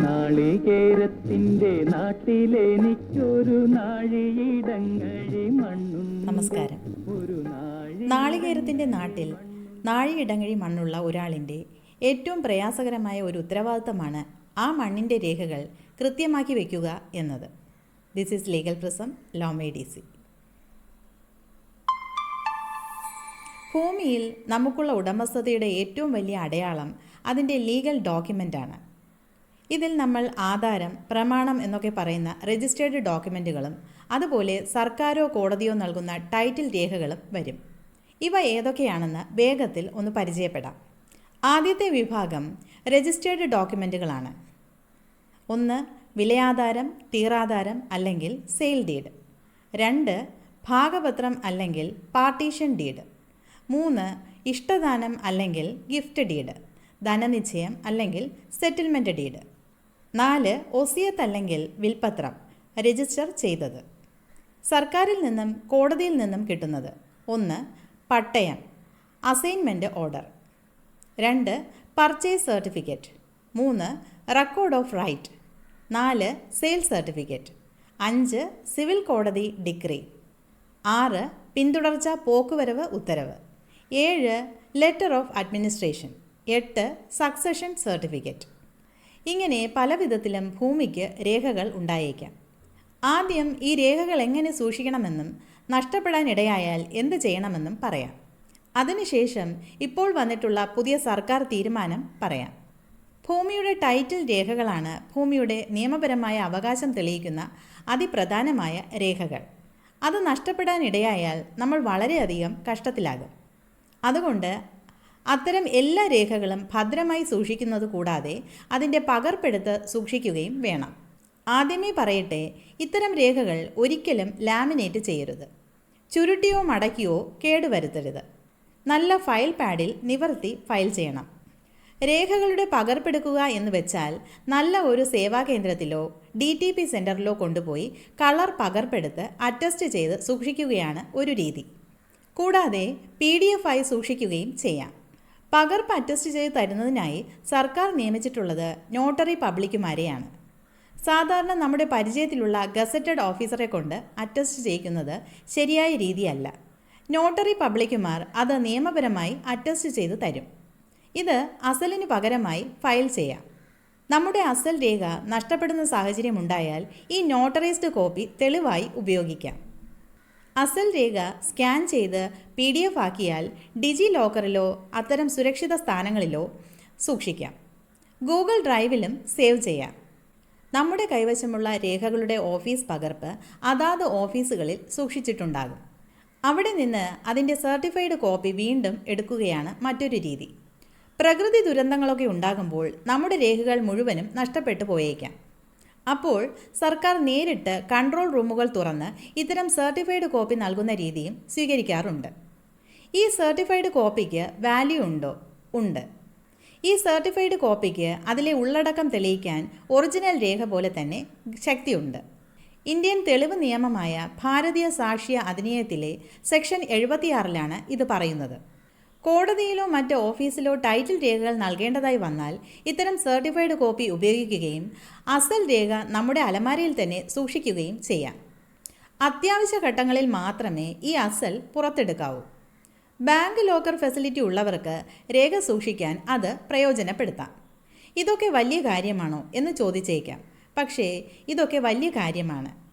നാളികേരത്തിന്റെ നാട്ടിലെനിക്കൊരു നാഴിയിടങ്ങഴി മണ്ണും നമസ്കാരം. ഒരു നാളികേരത്തിന്റെ നാട്ടിൽ നാഴിയിടങ്ങഴി മണ്ണുള്ള ഒരാളിന്റെ ഏറ്റവും പ്രയാസകരമായ ഒരു ഉത്തരവാദിത്തമാണ് ആ മണ്ണിന്റെ രേഖകൾ കൃത്യമാക്കി വയ്ക്കുക എന്നത്. ദിസ് ഈസ് ലീഗൽ പ്രസം ലോമേ ഡി സി ഭൂമിയിൽ നമുക്കുള്ള ഉടമസ്ഥതയുടെ ഏറ്റവും വലിയ അടയാളം അതിന്റെ ലീഗൽ ഡോക്യുമെന്റാണ് ഇതിൽ നമ്മൾ ആധാരം പ്രമാണം എന്നൊക്കെ പറയുന്ന രജിസ്റ്റേർഡ് ഡോക്യുമെന്റുകളും അതുപോലെ സർക്കാരോ കോടതിയോ നൽകുന്ന ടൈറ്റിൽ രേഖകളും വരും. ഇവ ഏതൊക്കെയാണെന്ന് വേഗത്തിൽ ഒന്ന് പരിചയപ്പെടാം. ആദ്യത്തെ വിഭാഗം രജിസ്റ്റേർഡ് ഡോക്യുമെന്റുകളാണ് ഒന്ന് വിലയാധാരം തീറാധാരം അല്ലെങ്കിൽ സെയിൽ ഡീഡ് രണ്ട് ഭാഗപത്രം അല്ലെങ്കിൽ പാർട്ടീഷൻ ഡീഡ് മൂന്ന് ഇഷ്ടദാനം അല്ലെങ്കിൽ ഗിഫ്റ്റ് ഡീഡ് ധനനിശ്ചയം അല്ലെങ്കിൽ സെറ്റിൽമെന്റ് ഡീഡ് നാല് ഒസിയത്ത് അല്ലെങ്കിൽ വിൽപ്പത്രം രജിസ്റ്റർ ചെയ്തത്. സർക്കാരിൽ നിന്നും കോടതിയിൽ നിന്നും കിട്ടുന്നത്. ഒന്ന് പട്ടയം അസൈൻമെന്റ് ഓർഡർ. രണ്ട് പർച്ചേസ് സർട്ടിഫിക്കറ്റ്. മൂന്ന് റെക്കോർഡ് ഓഫ് റൈറ്റ്. നാല് സെയിൽ സർട്ടിഫിക്കറ്റ്. അഞ്ച് സിവിൽ കോടതി ഡിഗ്രി. ആറ് പിന്തുടർച്ച പോക്കുവരവ് ഉത്തരവ്. ഏഴ് ലെറ്റർ ഓഫ് അഡ്മിനിസ്ട്രേഷൻ. എട്ട് സക്സഷൻ സർട്ടിഫിക്കറ്റ്. ഇങ്ങനെ പല വിധത്തിലും ഭൂമിക്ക് രേഖകൾ ഉണ്ടായേക്കാം. ആദ്യം ഈ രേഖകൾ എങ്ങനെ സൂക്ഷിക്കണമെന്നും നഷ്ടപ്പെടാനിടയായാൽ എന്ത് ചെയ്യണമെന്നും പറയാം. അതിനുശേഷം ഇപ്പോൾ വന്നിട്ടുള്ള പുതിയ സർക്കാർ തീരുമാനം പറയാം. ഭൂമിയുടെ ടൈറ്റിൽ രേഖകളാണ് ഭൂമിയുടെ നിയമപരമായ അവകാശം തെളിയിക്കുന്ന അതിപ്രധാനമായ രേഖകൾ. അത് നഷ്ടപ്പെടാനിടയായാൽ നമ്മൾ വളരെയധികം കഷ്ടത്തിലാകും. അതുകൊണ്ട് അത്തരം എല്ലാ രേഖകളും ഭദ്രമായി സൂക്ഷിക്കുന്നത് കൂടാതെ അതിന്റെ പകർപ്പെടുത്ത് സൂക്ഷിക്കുകയും വേണം. ആദ്യമേ പറയട്ടെ ഇത്തരം രേഖകൾ ഒരിക്കലും ലാമിനേറ്റ് ചെയ്യരുത്. ചുരുട്ടിയോ മടക്കിയോ കേടുവരുത്തരുത്. നല്ല ഫയൽ പാഡിൽ നിവർത്തി ഫയൽ ചെയ്യണം. രേഖകളുടെ പകർപ്പെടുക്കുക എന്ന് വെച്ചാൽ നല്ല ഒരു സേവാ കേന്ദ്രത്തിലോ ഡി ടി പി സെന്ററിലോ കൊണ്ടുപോയി കളർ പകർപ്പെടുത്ത് അറ്റസ്റ്റ് ചെയ്ത് സൂക്ഷിക്കുകയാണ് ഒരു രീതി. കൂടാതെ പി ഡി എഫ് ആയി സൂക്ഷിക്കുകയും ചെയ്യാം. പകർപ്പ് അറ്റസ്റ്റ് ചെയ്ത് തരുന്നതിനായി സർക്കാർ നിയമിച്ചിട്ടുള്ളത് നോട്ടറി പബ്ലിക്കുമാരെയാണ്. സാധാരണ നമ്മുടെ പരിചയത്തിലുള്ള ഗസറ്റഡ് ഓഫീസറെ കൊണ്ട് അറ്റസ്റ്റ് ചെയ്യിക്കുന്നത് ശരിയായ രീതിയല്ല. നോട്ടറി പബ്ലിക്കുമാർ അത് നിയമപരമായി അറ്റസ്റ്റ് ചെയ്ത് തരും. ഇത് അസലിന് പകരമായി ഫയൽ ചെയ്യാം. നമ്മുടെ അസൽ രേഖ നഷ്ടപ്പെടുന്ന സാഹചര്യമുണ്ടായാൽ ഈ നോട്ടറൈസ്ഡ് കോപ്പി തെളിവായി ഉപയോഗിക്കാം. അസൽ രേഖ സ്കാൻ ചെയ്ത് പി ഡി എഫ് ആക്കിയാൽ ഡിജി ലോക്കറിലോ അത്തരം സുരക്ഷിത സ്ഥാനങ്ങളിലോ സൂക്ഷിക്കാം. ഗൂഗിൾ ഡ്രൈവിലും സേവ് ചെയ്യാം. നമ്മുടെ കൈവശമുള്ള രേഖകളുടെ ഓഫീസ് പകർപ്പ് അതാത് ഓഫീസുകളിൽ സൂക്ഷിച്ചിട്ടുണ്ടാകും. അവിടെ നിന്ന് അതിന്റെ സർട്ടിഫൈഡ് കോപ്പി വീണ്ടും എടുക്കുകയാണ് മറ്റൊരു രീതി. പ്രകൃതി ദുരന്തങ്ങളൊക്കെ ഉണ്ടാകുമ്പോൾ നമ്മുടെ രേഖകൾ മുഴുവനും നഷ്ടപ്പെട്ടു പോയേക്കാം. അപ്പോൾ സർക്കാർ നേരിട്ട് കൺട്രോൾ റൂമുകൾ തുറന്ന് ഇത്തരം സർട്ടിഫൈഡ് കോപ്പി നൽകുന്ന രീതിയും സ്വീകരിക്കാറുണ്ട്. ഈ സർട്ടിഫൈഡ് കോപ്പിക്ക് വാല്യൂ ഉണ്ടോ? ഉണ്ട്. ഈ സർട്ടിഫൈഡ് കോപ്പിക്ക് അതിലെ ഉള്ളടക്കം തെളിയിക്കാൻ ഒറിജിനൽ രേഖ പോലെ തന്നെ ശക്തിയുണ്ട്. ഇന്ത്യൻ തെളിവ് നിയമമായ ഭാരതീയ സാക്ഷ്യ അധിനിയത്തിലെ സെക്ഷൻ എഴുപത്തിയാറിലാണ് ഇത് പറയുന്നത്. കോടതിയിലോ മറ്റ് ഓഫീസിലോ ടൈറ്റിൽ രേഖകൾ നൽകേണ്ടതായി വന്നാൽ ഇത്തരം സർട്ടിഫൈഡ് കോപ്പി ഉപയോഗിക്കുകയും അസൽ രേഖ നമ്മുടെ അലമാരയിൽ തന്നെ സൂക്ഷിക്കുകയും ചെയ്യാം. അത്യാവശ്യ ഘട്ടങ്ങളിൽ മാത്രമേ ഈ അസൽ പുറത്തെടുക്കാവൂ. ബാങ്ക് ലോക്കർ ഫെസിലിറ്റി ഉള്ളവർക്ക് രേഖ സൂക്ഷിക്കാൻ അത് പ്രയോജനപ്പെടുത്താം. ഇതൊക്കെ വലിയ കാര്യമാണോ എന്ന് ചോദിച്ചേക്കാം. പക്ഷേ ഇതൊക്കെ വലിയ കാര്യമാണ്.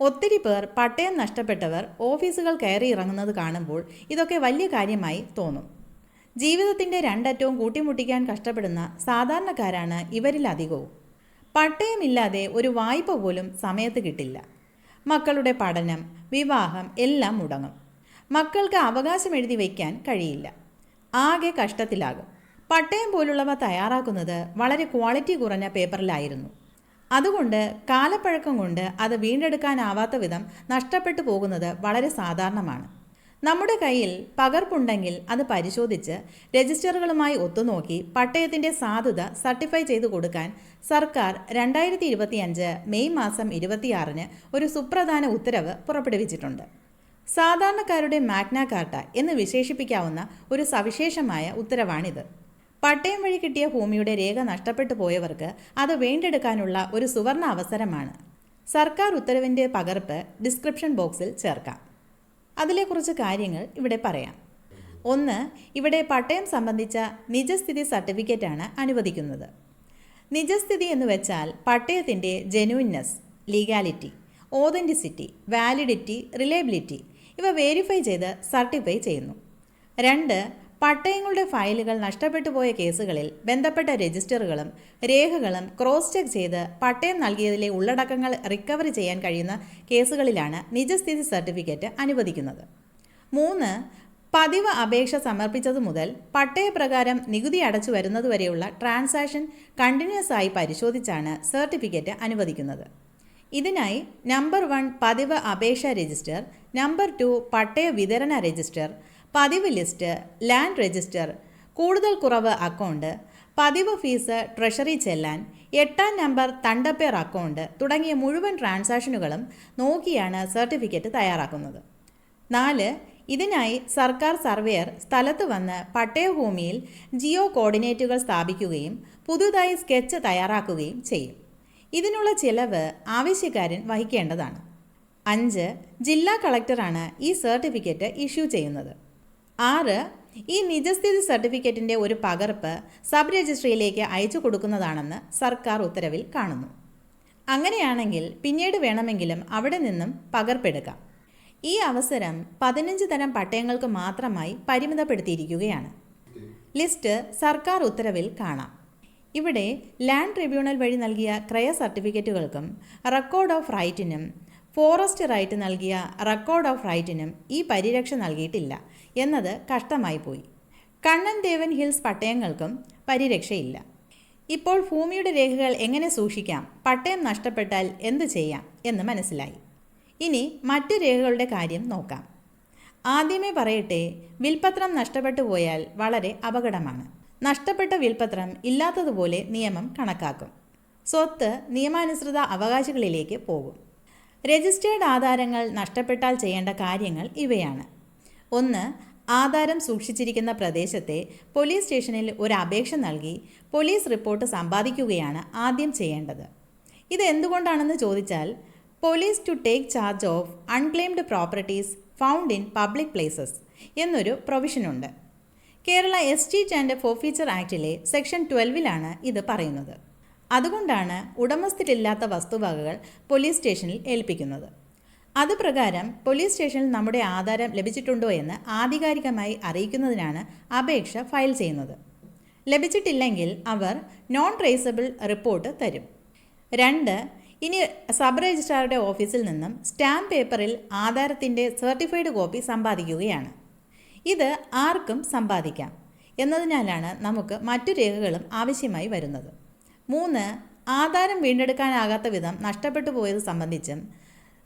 ഒത്തിരി പേർ പട്ടയം നഷ്ടപ്പെട്ടവർ ഓഫീസുകൾ കയറി ഇറങ്ങുന്നത് കാണുമ്പോൾ ഇതൊക്കെ വലിയ കാര്യമായി തോന്നും. ജീവിതത്തിന്റെ രണ്ടറ്റവും കൂട്ടിമുട്ടിക്കാൻ കഷ്ടപ്പെടുന്ന സാധാരണക്കാരാണ് ഇവരിലധികവും പട്ടയമില്ലാതെ ഒരു വായ്പ പോലും സമയത്ത് കിട്ടില്ല. മക്കളുടെ പഠനം വിവാഹം എല്ലാം മുടങ്ങും. മക്കൾക്ക് അവകാശം എഴുതി വയ്ക്കാൻ കഴിയില്ല. ആകെ കഷ്ടത്തിലാകും. പട്ടയം പോലുള്ളവ തയ്യാറാക്കുന്നത് വളരെ ക്വാളിറ്റി കുറഞ്ഞ പേപ്പറിലായിരുന്നു. അതുകൊണ്ട് കാലപ്പഴക്കം കൊണ്ട് അത് വീണ്ടെടുക്കാനാവാത്ത വിധം നഷ്ടപ്പെട്ടു പോകുന്നത് വളരെ സാധാരണമാണ്. നമ്മുടെ കയ്യിൽ പകർപ്പുണ്ടെങ്കിൽ അത് പരിശോധിച്ച് രജിസ്റ്ററുകളുമായി ഒത്തുനോക്കി പട്ടയത്തിന്റെ സാധുത സർട്ടിഫൈ ചെയ്തു കൊടുക്കാൻ സർക്കാർ രണ്ടായിരത്തി ഇരുപത്തിയഞ്ച് മെയ് മാസം ഇരുപത്തിയാറിന് ഒരു സുപ്രധാന ഉത്തരവ് പുറപ്പെടുവിച്ചിട്ടുണ്ട്. സാധാരണക്കാരുടെ മാഗ്ന കാർട്ട എന്ന് വിശേഷിപ്പിക്കാവുന്ന ഒരു സവിശേഷമായ ഉത്തരവാണിത്. പട്ടയം വഴി കിട്ടിയ ഭൂമിയുടെ രേഖ നഷ്ടപ്പെട്ടു പോയവർക്ക് അത് വീണ്ടെടുക്കാനുള്ള ഒരു സുവർണ അവസരമാണ്. സർക്കാർ ഉത്തരവിന്റെ പകർപ്പ് ഡിസ്ക്രിപ്ഷൻ ബോക്സിൽ ചേർക്കാം. അതിലെ കുറച്ച് കാര്യങ്ങൾ ഇവിടെ പറയാം. ഒന്ന് ഇവിടെ പട്ടയം സംബന്ധിച്ച നിജസ്ഥിതി സർട്ടിഫിക്കറ്റാണ് അനുവദിക്കുന്നത്. നിജസ്ഥിതി എന്ന് വെച്ചാൽ പട്ടയത്തിന്റെ genuineness legality authenticity validity reliability ഇവ വേരിഫൈ ചെയ്ത് സർട്ടിഫൈ ചെയ്യുന്നു. രണ്ട് പട്ടയങ്ങളുടെ ഫയലുകൾ നഷ്ടപ്പെട്ടു പോയ കേസുകളിൽ ബന്ധപ്പെട്ട രജിസ്റ്ററുകളും രേഖകളും ക്രോസ് ചെക്ക് ചെയ്ത് പട്ടയം നൽകിയതിലെ ഉള്ളടക്കങ്ങൾ റിക്കവറി ചെയ്യാൻ കഴിയുന്ന കേസുകളിലാണ് നിജസ്ഥിതി സർട്ടിഫിക്കറ്റ് അനുവദിക്കുന്നത്. മൂന്ന് പതിവ് അപേക്ഷ സമർപ്പിച്ചതു മുതൽ പട്ടയപ്രകാരം നികുതി അടച്ചു വരുന്നതുവരെയുള്ള ട്രാൻസാക്ഷൻ കണ്ടിന്യൂസ് ആയി പരിശോധിച്ചാണ് സർട്ടിഫിക്കറ്റ് അനുവദിക്കുന്നത്. ഇതിനായി നമ്പർ വൺ പതിവ് അപേക്ഷ രജിസ്റ്റർ നമ്പർ ടു പട്ടയ വിതരണ രജിസ്റ്റർ പതിവ് ലിസ്റ്റ് ലാൻഡ് രജിസ്റ്റർ കൂടുതൽ കുറവ് അക്കൗണ്ട് പതിവ് ഫീസ് ട്രഷറി ചെല്ലാൻ എട്ടാം നമ്പർ തണ്ടപ്പേർ അക്കൗണ്ട് തുടങ്ങിയ മുഴുവൻ ട്രാൻസാക്ഷനുകളും നോക്കിയാണ് സർട്ടിഫിക്കറ്റ് തയ്യാറാക്കുന്നത്. നാല് ഇതിനായി സർക്കാർ സർവേയർ സ്ഥലത്ത് വന്ന് പട്ടയഭൂമിയിൽ ജിയോ കോർഡിനേറ്റുകൾ സ്ഥാപിക്കുകയും പുതുതായി സ്കെച്ച് തയ്യാറാക്കുകയും ചെയ്യും. ഇതിനുള്ള ചിലവ് ആവശ്യക്കാരൻ വഹിക്കേണ്ടതാണ്. അഞ്ച് ജില്ലാ കളക്ടറാണ് ഈ സർട്ടിഫിക്കറ്റ് ഇഷ്യൂ ചെയ്യുന്നത്. ആറ് ഈ നിജസ്ഥിതി സർട്ടിഫിക്കറ്റിന്റെ ഒരു പകർപ്പ് സബ് രജിസ്ട്രിയിലേക്ക് അയച്ചു കൊടുക്കുന്നതാണെന്ന് സർക്കാർ ഉത്തരവിൽ കാണുന്നു. അങ്ങനെയാണെങ്കിൽ പിന്നീട് വേണമെങ്കിലും അവിടെ നിന്നും പകർപ്പെടുക്കാം. ഈ അവസരം പതിനഞ്ച് തരം പട്ടയങ്ങൾക്ക് മാത്രമായി പരിമിതപ്പെടുത്തിയിരിക്കുകയാണ്. ലിസ്റ്റ് സർക്കാർ ഉത്തരവിൽ കാണാം. ഇവിടെ ലാൻഡ് ട്രിബ്യൂണൽ വഴി നൽകിയ ക്രയ സർട്ടിഫിക്കറ്റുകൾക്കും റെക്കോർഡ് ഓഫ് റൈറ്റിനും ഫോറസ്റ്റ് റൈറ്റ് നൽകിയ റെക്കോർഡ് ഓഫ് റൈറ്റിനും ഈ പരിരക്ഷ നൽകിയിട്ടില്ല. എന്നത് കഷ്ടമായി പോയി. കണ്ണൻ ദേവൻ ഹിൽസ് പട്ടയങ്ങൾക്കും പരിരക്ഷയില്ല. ഇപ്പോൾ ഭൂമിയുടെ രേഖകൾ എങ്ങനെ സൂക്ഷിക്കാം? പട്ടയം നഷ്ടപ്പെട്ടാൽ എന്തു ചെയ്യാം എന്ന് മനസ്സിലായി. ഇനി മറ്റു രേഖകളുടെ കാര്യം നോക്കാം. ആദ്യമേ പറയട്ടെ വിൽപത്രം നഷ്ടപ്പെട്ടു പോയാൽ വളരെ അപകടമാണ്. നഷ്ടപ്പെട്ട വിൽപത്രം ഇല്ലാത്തതുപോലെ നിയമം കണക്കാക്കും. സ്വത്ത് നിയമാനുസൃത അവകാശികളിലേക്ക് പോകും. രജിസ്റ്റേർഡ് ആധാരങ്ങൾ നഷ്ടപ്പെട്ടാൽ ചെയ്യേണ്ട കാര്യങ്ങൾ ഇവയാണ്. ഒന്ന് ആധാരം സൂക്ഷിച്ചിരിക്കുന്ന പ്രദേശത്തെ പോലീസ് സ്റ്റേഷനിൽ ഒരു അപേക്ഷ നൽകി പോലീസ് റിപ്പോർട്ട് സമ്പാദിക്കുകയാണ് ആദ്യം ചെയ്യേണ്ടത്. ഇത് എന്തുകൊണ്ടാണെന്ന് ചോദിച്ചാൽ police to take charge of unclaimed properties found in public places എന്നൊരു പ്രൊവിഷനുണ്ട് Kerala S T and forfeiture ആക്ടിലെ സെക്ഷൻ ട്വൽവിലാണ് ഇത് പറയുന്നത്. അതുകൊണ്ടാണ് ഉടമസ്ഥരില്ലാത്ത വസ്തുവകകൾ പോലീസ് സ്റ്റേഷനിൽ ഏൽപ്പിക്കുന്നത്. അതുപ്രകാരം പോലീസ് സ്റ്റേഷനിൽ നമ്മുടെ ആധാരം ലഭിച്ചിട്ടുണ്ടോ എന്ന് ആധികാരികമായി അറിയിക്കുന്നതിനാണ് അപേക്ഷ ഫയൽ ചെയ്യുന്നത്. ലഭിച്ചിട്ടില്ലെങ്കിൽ അവർ നോൺ ട്രേസബിൾ റിപ്പോർട്ട് തരും. രണ്ട് ഇനി സബ് രജിസ്ട്രാറുടെ ഓഫീസിൽ നിന്നും സ്റ്റാമ്പ് പേപ്പറിൽ ആധാരത്തിന്റെ സർട്ടിഫൈഡ് കോപ്പി സമ്പാദിക്കുകയാണ്. ഇത് ആർക്കും സമ്പാദിക്കാം എന്നതിനാലാണ് നമുക്ക് മറ്റു രേഖകളും ആവശ്യമായി വരുന്നത്. മൂന്ന് ആധാരം വീണ്ടെടുക്കാനാകാത്ത വിധം നഷ്ടപ്പെട്ടു പോയത് സംബന്ധിച്ചും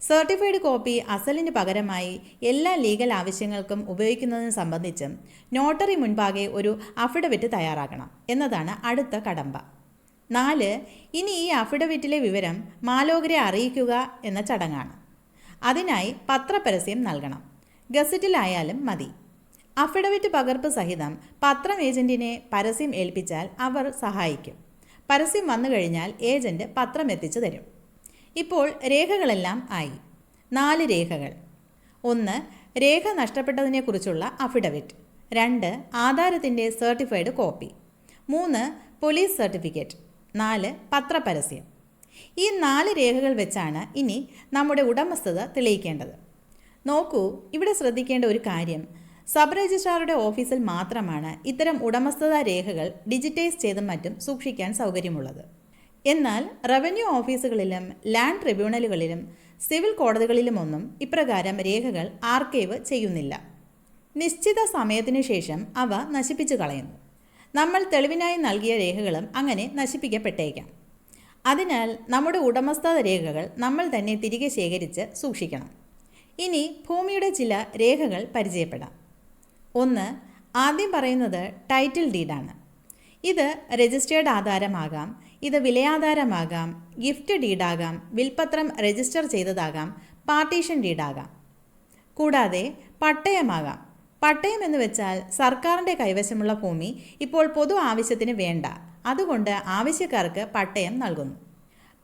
സർട്ടിഫൈഡ് കോപ്പി അസലിന് പകരമായി എല്ലാ ലീഗൽ ആവശ്യങ്ങൾക്കും ഉപയോഗിക്കുന്നതിന് സംബന്ധിച്ചും നോട്ടറി മുൻപാകെ ഒരു അഫിഡവിറ്റ് തയ്യാറാക്കണം എന്നതാണ് അടുത്ത കടമ്പ. നാല് ഇനി ഈ അഫിഡവിറ്റിലെ വിവരം മാലോകരെ അറിയിക്കുക എന്ന ചടങ്ങാണ്. അതിനായി പത്രപരസ്യം നൽകണം. ഗസറ്റിലായാലും മതി. അഫിഡവിറ്റ് പകർപ്പ് സഹിതം പത്രം ഏജന്റിനെ പരസ്യം ഏൽപ്പിച്ചാൽ അവർ സഹായിക്കും. പരസ്യം വന്നു കഴിഞ്ഞാൽ ഏജന്റ് പത്രം എത്തിച്ചു തരും. ഇപ്പോൾ രേഖകളെല്ലാം ആയി. നാല് രേഖകൾ. ഒന്ന് രേഖ നഷ്ടപ്പെട്ടതിനെക്കുറിച്ചുള്ള അഫിഡവിറ്റ് രണ്ട് ആധാരത്തിന്റെ സർട്ടിഫൈഡ് കോപ്പി മൂന്ന് പോലീസ് സർട്ടിഫിക്കറ്റ് നാല് പത്രപരസ്യം. ഈ നാല് രേഖകൾ വെച്ചാണ് ഇനി നമ്മുടെ ഉടമസ്ഥത തെളിയിക്കേണ്ടത്. നോക്കൂ ഇവിടെ ശ്രദ്ധിക്കേണ്ട ഒരു കാര്യം. സബ് രജിസ്ട്രാറുടെ ഓഫീസിൽ മാത്രമാണ് ഇത്തരം ഉടമസ്ഥതാ രേഖകൾ ഡിജിറ്റൈസ് ചെയ്തും മറ്റും സൂക്ഷിക്കാൻ സൗകര്യമുള്ളത്. എന്നാൽ റവന്യൂ ഓഫീസുകളിലും ലാൻഡ് ട്രിബ്യൂണലുകളിലും സിവിൽ കോടതികളിലുമൊന്നും ഇപ്രകാരം രേഖകൾ ആർക്കൈവ് ചെയ്യുന്നില്ല. നിശ്ചിത സമയത്തിനു ശേഷം അവ നശിപ്പിച്ചു കളയുന്നു. നമ്മൾ തെളിവിനായി നൽകിയ രേഖകളും അങ്ങനെ നശിപ്പിക്കപ്പെട്ടേക്കാം. അതിനാൽ നമ്മുടെ ഉടമസ്ഥത രേഖകൾ നമ്മൾ തന്നെ തിരികെ ശേഖരിച്ച് സൂക്ഷിക്കണം. ഇനി ഭൂമിയുടെ ചില രേഖകൾ പരിചയപ്പെടാം. ഒന്ന് ആദ്യം പറയുന്നത് ടൈറ്റിൽ ഡീഡാണ് ഇത് രജിസ്റ്റേർഡ് ആധാരമാകാം ഇത് വിലയാധാരമാകാം ഗിഫ്റ്റ് ഡീഡാകാം വിൽപത്രം രജിസ്റ്റർ ചെയ്തതാകാം പാർട്ടീഷൻ ഡീഡാകാം കൂടാതെ പട്ടയമാകാം. പട്ടയം എന്ന് വെച്ചാൽ സർക്കാരിന്റെ കൈവശമുള്ള ഭൂമി ഇപ്പോൾ പൊതു ആവശ്യത്തിന് വേണ്ട. അതുകൊണ്ട് ആവശ്യക്കാർക്ക് പട്ടയം നൽകുന്നു.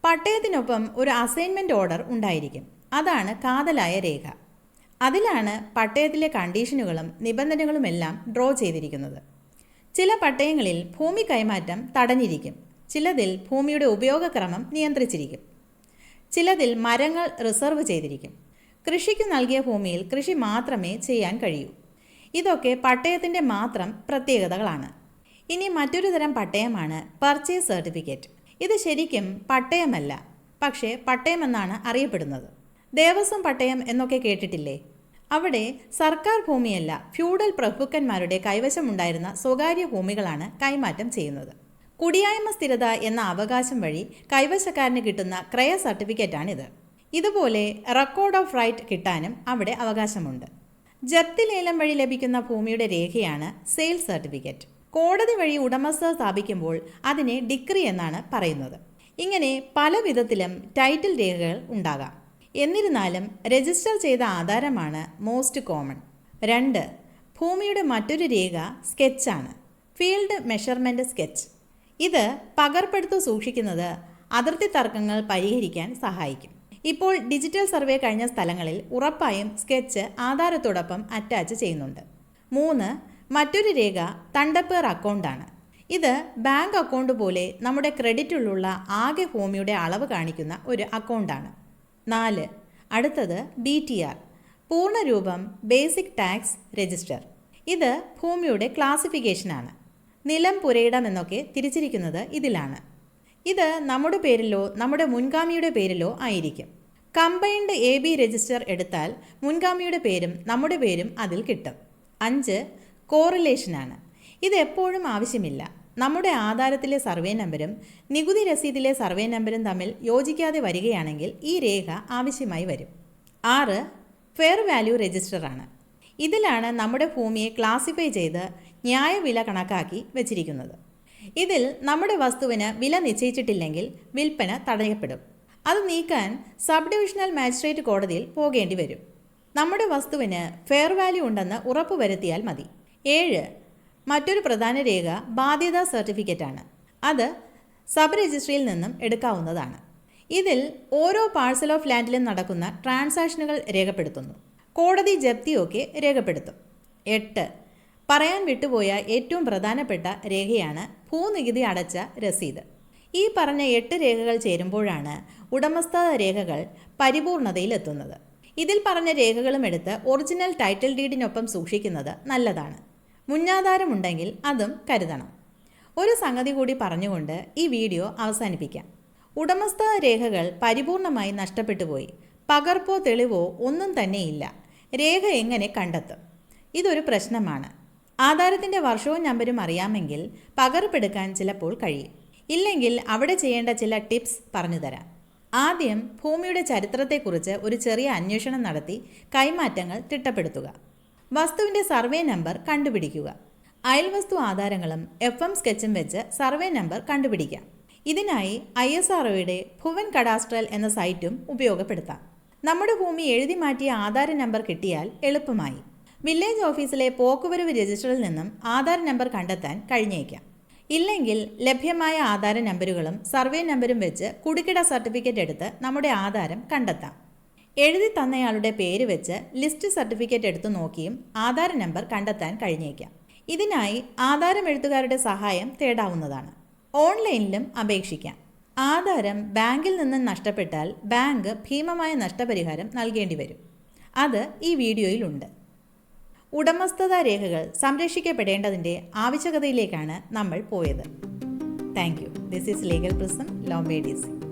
പട്ടയത്തിനൊപ്പം ഒരു അസൈൻമെന്റ് ഓർഡർ ഉണ്ടായിരിക്കും. അതാണ് കാതലായ രേഖ. അതിലാണ് പട്ടയത്തിലെ കണ്ടീഷനുകളും നിബന്ധനകളുമെല്ലാം ഡ്രോ ചെയ്തിരിക്കുന്നത്. ചില പട്ടയങ്ങളിൽ ഭൂമി കൈമാറ്റം തടഞ്ഞിരിക്കും. ചിലതിൽ ഭൂമിയുടെ ഉപയോഗക്രമം നിയന്ത്രിച്ചിരിക്കും. ചിലതിൽ മരങ്ങൾ റിസർവ് ചെയ്തിരിക്കും. കൃഷിക്ക് നൽകിയ ഭൂമിയിൽ കൃഷി മാത്രമേ ചെയ്യാൻ കഴിയൂ. ഇതൊക്കെ പട്ടയത്തിന്റെ മാത്രം പ്രത്യേകതകളാണ്. ഇനി മറ്റൊരു തരം പട്ടയമാണ് പർച്ചേസ് സർട്ടിഫിക്കറ്റ്. ഇത് ശരിക്കും പട്ടയമല്ല പക്ഷേ പട്ടയമെന്നാണ് അറിയപ്പെടുന്നത്. ദേവസ്വം പട്ടയം എന്നൊക്കെ കേട്ടിട്ടില്ലേ? അവിടെ സർക്കാർ ഭൂമിയല്ല ഫ്യൂഡൽ പ്രഭുക്കന്മാരുടെ കൈവശമുണ്ടായിരുന്ന സ്വകാര്യ ഭൂമികളാണ് കൈമാറ്റം ചെയ്യുന്നത്. കുടിയായ്മ സ്ഥിരത എന്ന അവകാശം വഴി കൈവശക്കാരന് കിട്ടുന്ന ക്രയ സർട്ടിഫിക്കറ്റാണിത്. ഇതുപോലെ റെക്കോർഡ് ഓഫ് റൈറ്റ് കിട്ടാനും അവിടെ അവകാശമുണ്ട്. ജപ്തി ലേലം വഴി ലഭിക്കുന്ന ഭൂമിയുടെ രേഖയാണ് സെയിൽ സർട്ടിഫിക്കറ്റ്. കോടതി വഴി ഉടമസ്ഥത സ്ഥാപിക്കുമ്പോൾ അതിനെ ഡിക്രി എന്നാണ് പറയുന്നത്. ഇങ്ങനെ പല വിധത്തിലും ടൈറ്റിൽ രേഖകൾ ഉണ്ടാകാം. എന്നിരുന്നാലും രജിസ്റ്റർ ചെയ്ത ആധാരമാണ് മോസ്റ്റ് കോമൺ രണ്ട് ഭൂമിയുടെ മറ്റൊരു രേഖ സ്കെച്ചാണ് ഫീൽഡ് മെഷർമെന്റ് സ്കെച്ച് ഇത് പകർപ്പെടുത്തു സൂക്ഷിക്കുന്നത് അതിർത്തി തർക്കങ്ങൾ പരിഹരിക്കാൻ സഹായിക്കും. ഇപ്പോൾ ഡിജിറ്റൽ സർവേ കഴിഞ്ഞ സ്ഥലങ്ങളിൽ ഉറപ്പായും സ്കെച്ച് ആധാരത്തോടൊപ്പം അറ്റാച്ച് ചെയ്യുന്നുണ്ട്. മൂന്ന് മറ്റൊരു രേഖ തണ്ടപ്പേർ അക്കൗണ്ടാണ് ഇത് ബാങ്ക് അക്കൗണ്ട് പോലെ നമ്മുടെ ക്രെഡിറ്റിലുള്ള ആകെ ഭൂമിയുടെ അളവ് കാണിക്കുന്ന ഒരു അക്കൗണ്ടാണ് നാല്. അടുത്തത് ബി ടി ആർ പൂർണരൂപം ബേസിക് ടാക്സ് രജിസ്റ്റർ. ഇത് ഭൂമിയുടെ ക്ലാസിഫിക്കേഷനാണ്. നിലം പുരയിടം എന്നൊക്കെ തിരിച്ചിരിക്കുന്നത് ഇതിലാണ്. ഇത് നമ്മുടെ പേരിലോ നമ്മുടെ മുൻഗാമിയുടെ പേരിലോ ആയിരിക്കും. കമ്പൈൻഡ് എ ബി രജിസ്റ്റർ എടുത്താൽ മുൻഗാമിയുടെ പേരും നമ്മുടെ പേരും അതിൽ കിട്ടും. അഞ്ച് കോറിലേഷനാണ്. ഇത് എപ്പോഴും ആവശ്യമില്ല. നമ്മുടെ ആധാരത്തിലെ സർവേ നമ്പരും നികുതി രസീതിലെ സർവേ നമ്പരും തമ്മിൽ യോജിക്കാതെ വരികയാണെങ്കിൽ ഈ രേഖ ആവശ്യമായി വരും. ആറ് ഫെയർ വാല്യൂ രജിസ്റ്ററാണ് ഇതിലാണ് നമ്മുടെ ഭൂമിയെ ക്ലാസിഫൈ ചെയ്ത് ന്യായവില കണക്കാക്കി വച്ചിരിക്കുന്നത്. ഇതിൽ നമ്മുടെ വസ്തുവിന് വില നിശ്ചയിച്ചിട്ടില്ലെങ്കിൽ വിൽപ്പന തടയപ്പെടും. അത് നീക്കാൻ സബ് ഡിവിഷണൽ മാജിസ്ട്രേറ്റ് കോടതിയിൽ പോകേണ്ടി വരും. നമ്മുടെ വസ്തുവിന് ഫെയർ വാല്യൂ ഉണ്ടെന്ന് ഉറപ്പുവരുത്തിയാൽ മതി. ഏഴ് മറ്റൊരു പ്രധാന രേഖ ബാധ്യതാ സർട്ടിഫിക്കറ്റാണ്. അത് സബ് രജിസ്ട്രിയിൽ നിന്നും എടുക്കാവുന്നതാണ്. ഇതിൽ ഓരോ പാഴ്സൽ ഓഫ് ലാൻഡിലും നടക്കുന്ന ട്രാൻസാക്ഷനുകൾ രേഖപ്പെടുത്തുന്നു. കോടതി ജപ്തിയൊക്കെ രേഖപ്പെടുത്തും. എട്ട്. പറയാൻ വിട്ടുപോയ ഏറ്റവും പ്രധാനപ്പെട്ട രേഖയാണ് ഭൂനികുതി അടച്ച രസീത്. ഈ പറഞ്ഞ എട്ട് രേഖകൾ ചേരുമ്പോഴാണ് ഉടമസ്ഥ രേഖകൾ പരിപൂർണതയിലെത്തുന്നത്. ഇതിൽ പറഞ്ഞ രേഖകളും എടുത്ത് ഒറിജിനൽ ടൈറ്റിൽ ഡീഡിനൊപ്പം സൂക്ഷിക്കുന്നത് നല്ലതാണ്. മുന്നാധാരമുണ്ടെങ്കിൽ അതും കരുതണം. ഒരു സംഗതി കൂടി പറഞ്ഞുകൊണ്ട് ഈ വീഡിയോ അവസാനിപ്പിക്കാം. ഉടമസ്ഥ രേഖകൾ പരിപൂർണമായി നഷ്ടപ്പെട്ടു പോയി. പകർപ്പോ തെളിവോ ഒന്നും തന്നെയില്ല. രേഖ എങ്ങനെ കണ്ടെത്തും? ഇതൊരു പ്രശ്നമാണ്. ആധാരത്തിന്റെ വർഷവും നമ്പരും അറിയാമെങ്കിൽ പകർപ്പെടുക്കാൻ ചിലപ്പോൾ കഴിയും. ഇല്ലെങ്കിൽ അവിടെ ചെയ്യേണ്ട ചില ടിപ്സ് പറഞ്ഞുതരാം ആദ്യം ഭൂമിയുടെ ചരിത്രത്തെക്കുറിച്ച് ഒരു ചെറിയ അന്വേഷണം നടത്തി കൈമാറ്റങ്ങൾ തിട്ടപ്പെടുത്തുക. വസ്തുവിന്റെ സർവേ നമ്പർ കണ്ടുപിടിക്കുക. അയൽവസ്തു ആധാരങ്ങളും എഫ് എം സ്കെച്ചും വെച്ച് സർവേ നമ്പർ കണ്ടുപിടിക്കാം. ഇതിനായി ഐ എസ് ആർഒയുടെ ഭുവൻ കഡാസ്ട്രൽ എന്ന സൈറ്റും ഉപയോഗപ്പെടുത്താം. നമ്മുടെ ഭൂമി എഴുതി മാറ്റിയ ആധാര നമ്പർ കിട്ടിയാൽ എളുപ്പമായി. വില്ലേജ് ഓഫീസിലെ പോക്കുവരവ് രജിസ്റ്ററിൽ നിന്നും ആധാർ നമ്പർ കണ്ടെത്താൻ കഴിഞ്ഞേക്കാം. ഇല്ലെങ്കിൽ ലഭ്യമായ ആധാര നമ്പറുകളും സർവേ നമ്പരും വെച്ച് കുടിക്കിട സർട്ടിഫിക്കറ്റ് എടുത്ത് നമ്മുടെ ആധാരം കണ്ടെത്താം. എഴുതി തന്നയാളുടെ പേര് വെച്ച് ലിസ്റ്റ് സർട്ടിഫിക്കറ്റ് എടുത്തു നോക്കിയും ആധാര നമ്പർ കണ്ടെത്താൻ കഴിഞ്ഞേക്കാം. ഇതിനായി ആധാരം എഴുത്തുകാരുടെ സഹായം തേടാവുന്നതാണ്. ഓൺലൈനിലും അപേക്ഷിക്കാം. ആധാരം ബാങ്കിൽ നിന്ന് നഷ്ടപ്പെട്ടാൽ ബാങ്ക് ഭീമമായ നഷ്ടപരിഹാരം നൽകേണ്ടി വരും. അത് ഈ വീഡിയോയിലുണ്ട് ഉടമസ്ഥതാ രേഖകൾ സംരക്ഷിക്കപ്പെടേണ്ടതിന്റെ ആവശ്യകതയിലേക്കാണ് നമ്മൾ പോയത്. Thank you. This is legal prism ലോംബേ D C